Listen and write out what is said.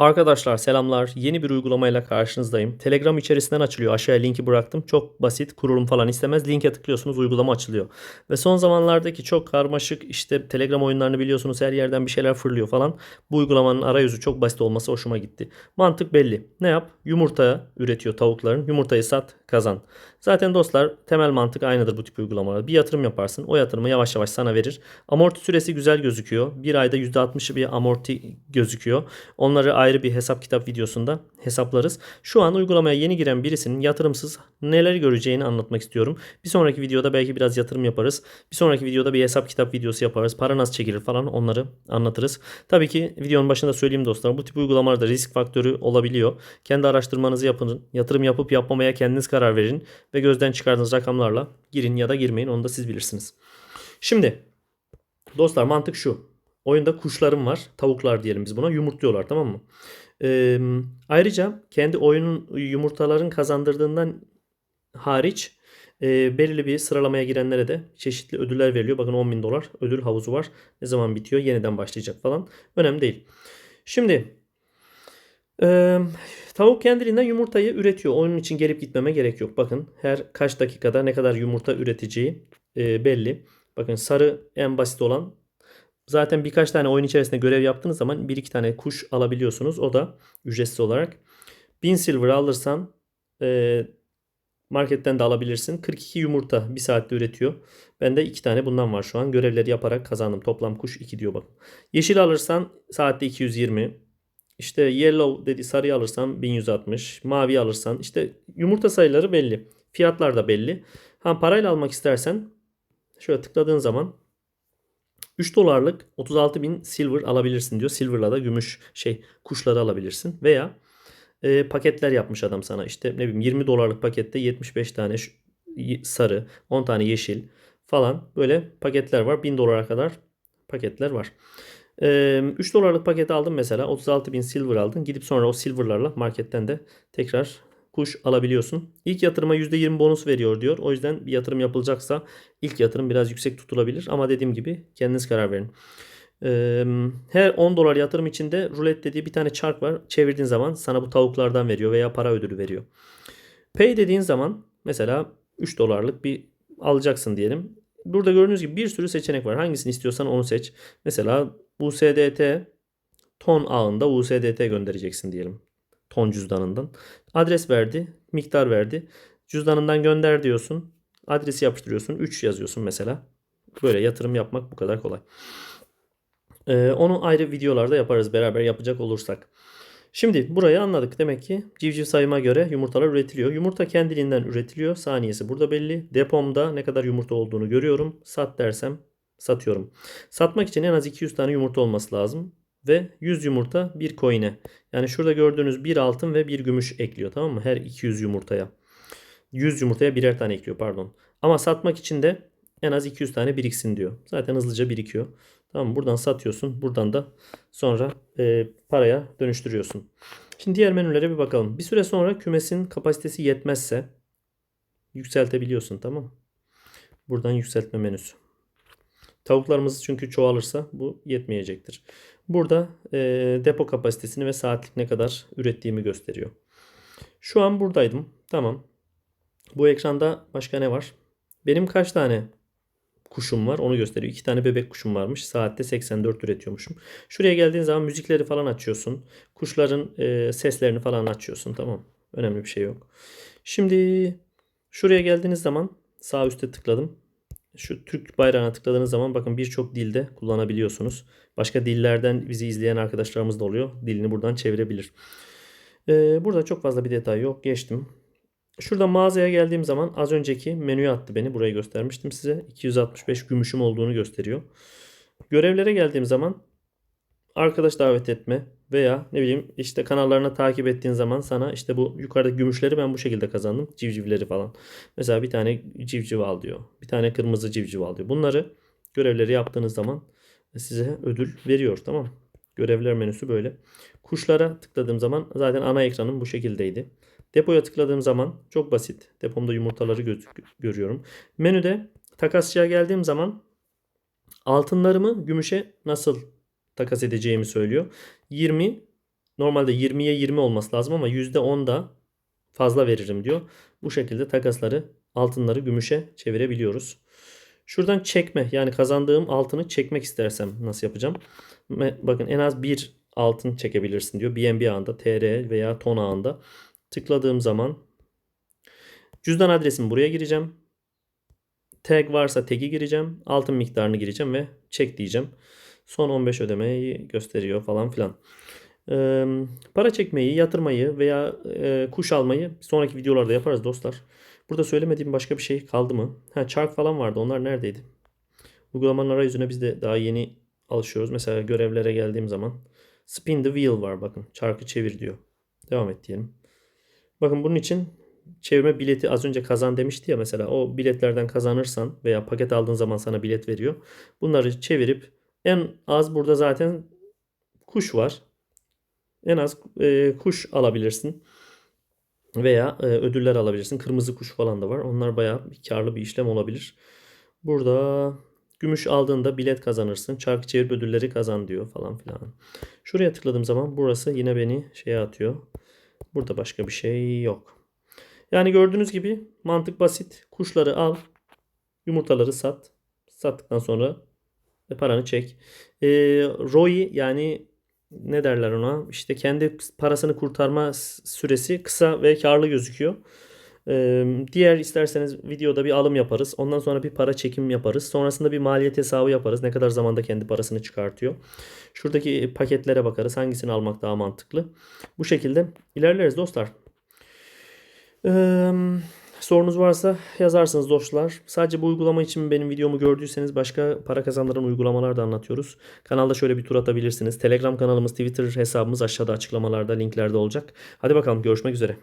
Arkadaşlar selamlar. Yeni bir uygulamayla karşınızdayım. Telegram içerisinden açılıyor. Aşağıya linki bıraktım. Çok basit. Kurulum falan istemez. Linke tıklıyorsunuz uygulama açılıyor. Ve son zamanlardaki çok karmaşık işte Telegram oyunlarını biliyorsunuz her yerden bir şeyler fırlıyor falan. Bu uygulamanın arayüzü çok basit olması hoşuma gitti. Mantık belli. Ne yap? Yumurta üretiyor tavukların. Yumurtayı sat kazan. Zaten dostlar temel mantık aynıdır bu tip uygulamalar. Bir yatırım yaparsın. O yatırımı yavaş yavaş sana verir. Amorti süresi güzel gözüküyor. Bir ayda %60'ı bir amorti gözüküyor. Onları ayrı bir hesap kitap videosunda hesaplarız. Şu an uygulamaya yeni giren birisinin yatırımsız neler göreceğini anlatmak istiyorum. Bir sonraki videoda belki biraz yatırım yaparız. Bir sonraki videoda bir hesap kitap videosu yaparız. Para nasıl çekilir falan onları anlatırız. Tabii ki videonun başında söyleyeyim dostlar. Bu tip uygulamalarda risk faktörü olabiliyor. Kendi araştırmanızı yapın. Yatırım yapıp yapmamaya kendiniz karar verin. Ve gözden çıkardığınız rakamlarla girin ya da girmeyin. Onu da siz bilirsiniz. Şimdi dostlar mantık şu. Oyunda kuşlarım var. Tavuklar diyelim biz buna. Yumurtluyorlar tamam mı? Ee, ayrıca kendi oyunun yumurtaların kazandırdığından hariç e, belirli bir sıralamaya girenlere de çeşitli ödüller veriliyor. Bakın 10 bin dolar ödül havuzu var. Ne zaman bitiyor? Yeniden başlayacak falan. Önemli değil. Şimdi e, tavuk kendiliğinden yumurtayı üretiyor. Onun için gelip gitmeme gerek yok. Bakın her kaç dakikada ne kadar yumurta üreteceği e, belli. Bakın sarı en basit olan Zaten birkaç tane oyun içerisinde görev yaptığınız zaman bir iki tane kuş alabiliyorsunuz. O da ücretsiz olarak. 1000 silver alırsan e, marketten de alabilirsin. 42 yumurta bir saatte üretiyor. Bende 2 tane bundan var şu an. Görevleri yaparak kazandım. Toplam kuş 2 diyor bakın. Yeşil alırsan saatte 220. İşte yellow dedi sarıyı alırsan 1160. Mavi alırsan işte yumurta sayıları belli. Fiyatlar da belli. Ha parayla almak istersen şöyle tıkladığın zaman 3 dolarlık 36 bin silver alabilirsin diyor. Silver'la da gümüş şey kuşları alabilirsin. Veya e, paketler yapmış adam sana. İşte ne bileyim 20 dolarlık pakette 75 tane sarı, 10 tane yeşil falan böyle paketler var. 1000 dolara kadar paketler var. E, 3 dolarlık paketi aldın mesela 36 bin silver aldın. Gidip sonra o silverlarla marketten de tekrar kuş alabiliyorsun. İlk yatırıma %20 bonus veriyor diyor. O yüzden bir yatırım yapılacaksa ilk yatırım biraz yüksek tutulabilir. Ama dediğim gibi kendiniz karar verin. Her 10 dolar yatırım içinde rulet dediği bir tane çark var. Çevirdiğin zaman sana bu tavuklardan veriyor veya para ödülü veriyor. Pay dediğin zaman mesela 3 dolarlık bir alacaksın diyelim. Burada gördüğünüz gibi bir sürü seçenek var. Hangisini istiyorsan onu seç. Mesela USDT ton ağında USDT göndereceksin diyelim. Ton cüzdanından. Adres verdi, miktar verdi. Cüzdanından gönder diyorsun. Adresi yapıştırıyorsun. 3 yazıyorsun mesela. Böyle yatırım yapmak bu kadar kolay. Ee, onu ayrı videolarda yaparız beraber yapacak olursak. Şimdi burayı anladık. Demek ki civciv sayıma göre yumurtalar üretiliyor. Yumurta kendiliğinden üretiliyor. Saniyesi burada belli. Depomda ne kadar yumurta olduğunu görüyorum. Sat dersem satıyorum. Satmak için en az 200 tane yumurta olması lazım. Ve 100 yumurta bir coin'e. Yani şurada gördüğünüz bir altın ve bir gümüş ekliyor tamam mı? Her 200 yumurtaya. 100 yumurtaya birer tane ekliyor pardon. Ama satmak için de en az 200 tane biriksin diyor. Zaten hızlıca birikiyor. Tamam mı? Buradan satıyorsun. Buradan da sonra e, paraya dönüştürüyorsun. Şimdi diğer menülere bir bakalım. Bir süre sonra kümesin kapasitesi yetmezse yükseltebiliyorsun tamam? Buradan yükseltme menüsü. Tavuklarımız çünkü çoğalırsa bu yetmeyecektir. Burada e, depo kapasitesini ve saatlik ne kadar ürettiğimi gösteriyor. Şu an buradaydım. Tamam. Bu ekranda başka ne var? Benim kaç tane kuşum var onu gösteriyor. İki tane bebek kuşum varmış. Saatte 84 üretiyormuşum. Şuraya geldiğin zaman müzikleri falan açıyorsun. Kuşların e, seslerini falan açıyorsun. Tamam. Önemli bir şey yok. Şimdi şuraya geldiğiniz zaman sağ üstte tıkladım. Şu Türk bayrağına tıkladığınız zaman bakın birçok dilde kullanabiliyorsunuz. Başka dillerden bizi izleyen arkadaşlarımız da oluyor. Dilini buradan çevirebilir. Ee, burada çok fazla bir detay yok. Geçtim. Şurada mağazaya geldiğim zaman az önceki menüye attı beni. Burayı göstermiştim size. 265 gümüşüm olduğunu gösteriyor. Görevlere geldiğim zaman arkadaş davet etme veya ne bileyim işte kanallarına takip ettiğin zaman sana işte bu yukarıdaki gümüşleri ben bu şekilde kazandım. Civcivleri falan. Mesela bir tane civciv al diyor. Bir tane kırmızı civciv al diyor. Bunları görevleri yaptığınız zaman size ödül veriyor. Tamam? Görevler menüsü böyle. Kuşlara tıkladığım zaman zaten ana ekranım bu şekildeydi. Depoya tıkladığım zaman çok basit. Depomda yumurtaları göz- görüyorum. Menüde takasçıya geldiğim zaman altınlarımı gümüşe nasıl takas edeceğimi söylüyor. 20 Normalde 20'ye 20 olması lazım ama %10 da fazla veririm diyor. Bu şekilde takasları altınları gümüşe çevirebiliyoruz. Şuradan çekme yani kazandığım altını çekmek istersem nasıl yapacağım? Bakın en az bir altın çekebilirsin diyor. BNB ağında, TR veya ton ağında. Tıkladığım zaman cüzdan adresimi buraya gireceğim. Tag varsa tag'i gireceğim. Altın miktarını gireceğim ve çek diyeceğim. Son 15 ödemeyi gösteriyor falan filan. Ee, para çekmeyi, yatırmayı veya e, kuş almayı sonraki videolarda yaparız dostlar. Burada söylemediğim başka bir şey kaldı mı? Ha çark falan vardı. Onlar neredeydi? Uygulamanın arayüzüne biz de daha yeni alışıyoruz. Mesela görevlere geldiğim zaman spin the wheel var bakın. Çarkı çevir diyor. Devam et diyelim. Bakın bunun için çevirme bileti az önce kazan demişti ya mesela o biletlerden kazanırsan veya paket aldığın zaman sana bilet veriyor. Bunları çevirip en az burada zaten kuş var. En az e, kuş alabilirsin. Veya e, ödüller alabilirsin. Kırmızı kuş falan da var. Onlar bayağı karlı bir işlem olabilir. Burada gümüş aldığında bilet kazanırsın. Çarkı çevirip ödülleri kazan diyor falan filan. Şuraya tıkladığım zaman burası yine beni şeye atıyor. Burada başka bir şey yok. Yani gördüğünüz gibi mantık basit. Kuşları al. Yumurtaları sat. Sattıktan sonra e, paranı çek. E, ROI yani ne derler ona? İşte kendi parasını kurtarma süresi kısa ve karlı gözüküyor. Ee, diğer isterseniz videoda bir alım yaparız. Ondan sonra bir para çekim yaparız. Sonrasında bir maliyet hesabı yaparız. Ne kadar zamanda kendi parasını çıkartıyor. Şuradaki paketlere bakarız. Hangisini almak daha mantıklı. Bu şekilde ilerleriz dostlar. Ee, sorunuz varsa yazarsınız dostlar. Sadece bu uygulama için benim videomu gördüyseniz başka para kazandıran uygulamalar da anlatıyoruz. Kanalda şöyle bir tur atabilirsiniz. Telegram kanalımız, Twitter hesabımız aşağıda açıklamalarda linklerde olacak. Hadi bakalım görüşmek üzere.